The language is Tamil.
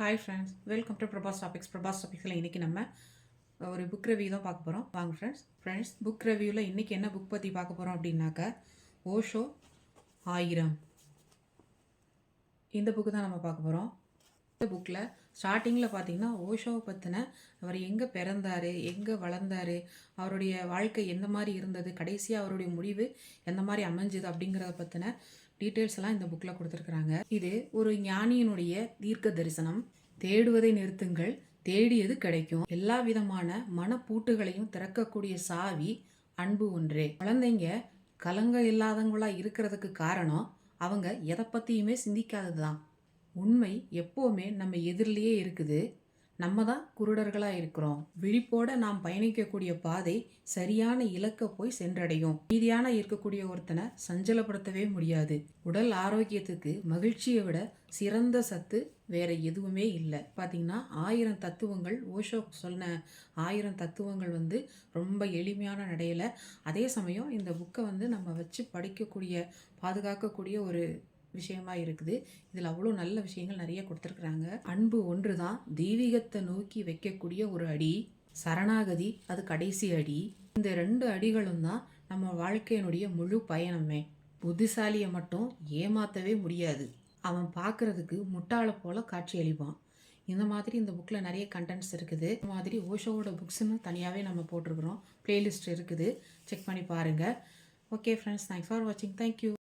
Hi friends welcome to Prabhas topics Prabhas டாபிக்ஸில் இன்றைக்கி நம்ம ஒரு புக் ரிவ்யூ தான் பார்க்க போகிறோம் வாங்க ஃப்ரெண்ட்ஸ் ஃப்ரெண்ட்ஸ் புக் ரிவ்யூவில் இன்றைக்கி என்ன புக் பற்றி பார்க்க போகிறோம் அப்படின்னாக்கா ஓஷோ ஆயிரம். இந்த புக்கு தான் நம்ம பார்க்க போகிறோம் இந்த புக்கில் ஸ்டார்டிங்கில் பார்த்தீங்கன்னா ஓஷோவை பற்றின அவர் எங்கே பிறந்தார் எங்கே வளர்ந்தார் அவருடைய வாழ்க்கை எந்த மாதிரி இருந்தது கடைசியாக அவருடைய முடிவு எந்த மாதிரி அமைஞ்சது அப்படிங்கிறத பற்றின டீட்டெயில்ஸ் எல்லாம் இந்த புக்கில் கொடுத்துருக்குறாங்க. இது ஒரு ஞானியினுடைய தீர்க்க தரிசனம். தேடுவதை நிறுத்துங்கள் தேடியது கிடைக்கும். எல்லா விதமான மனப்பூட்டுகளையும் திறக்கக்கூடிய சாவி அன்பு ஒன்றே. குழந்தைங்க கலங்க இல்லாதவங்களாக இருக்கிறதுக்கு காரணம் அவங்க எதை பற்றியுமே சிந்திக்காதது தான் உண்மை எப்போவுமே நம்ம எதிரிலேயே இருக்குது. நம்ம தான் குருடர்களாக இருக்கிறோம். விழிப்போட நாம் பயணிக்கக்கூடிய பாதை சரியான இலக்க போய் சென்றடையும். மீதியான இருக்கக்கூடிய ஒருத்தனை சஞ்சலப்படுத்தவே முடியாது. உடல் ஆரோக்கியத்துக்கு மகிழ்ச்சியை விட சிறந்த சத்து வேற எதுவுமே இல்லை. பார்த்தீங்கன்னா ஆயிரம் தத்துவங்கள் ஓஷோ சொன்ன ஆயிரம் தத்துவங்கள் வந்து ரொம்ப எளிமையான நடையில். அதே சமயம் இந்த புக்கை வந்து நம்ம வச்சு படிக்கக்கூடிய பாதுகாக்கக்கூடிய ஒரு விஷயமா இருக்குது. இதில் அவ்வளோ நல்ல விஷயங்கள் நிறைய கொடுத்துருக்குறாங்க. அன்பு ஒன்று தான் தெய்வீகத்தை நோக்கி வைக்கக்கூடிய ஒரு அடி சரணாகதி அது கடைசி அடி. இந்த ரெண்டு அடிகளும் தான் நம்ம வாழ்க்கையினுடைய முழு பயணமே. புத்திசாலியை மட்டும் ஏமாற்றவே முடியாது. அவன் பார்க்கறதுக்கு முட்டாளை போல காட்சி அளிப்பான். இந்த மாதிரி இந்த புக்கில் நிறைய கண்டென்ட்ஸ் இருக்குது. இந்த மாதிரி ஓஷோவோட புக்ஸ்னு தனியாகவே நம்ம போட்டிருக்கிறோம். ப்ளேலிஸ்ட் இருக்குது. செக் பண்ணி பாருங்கள் ஓகே ஃப்ரெண்ட்ஸ் தேங்க்ஸ் ஃபார் வாட்சிங் தேங்க்யூ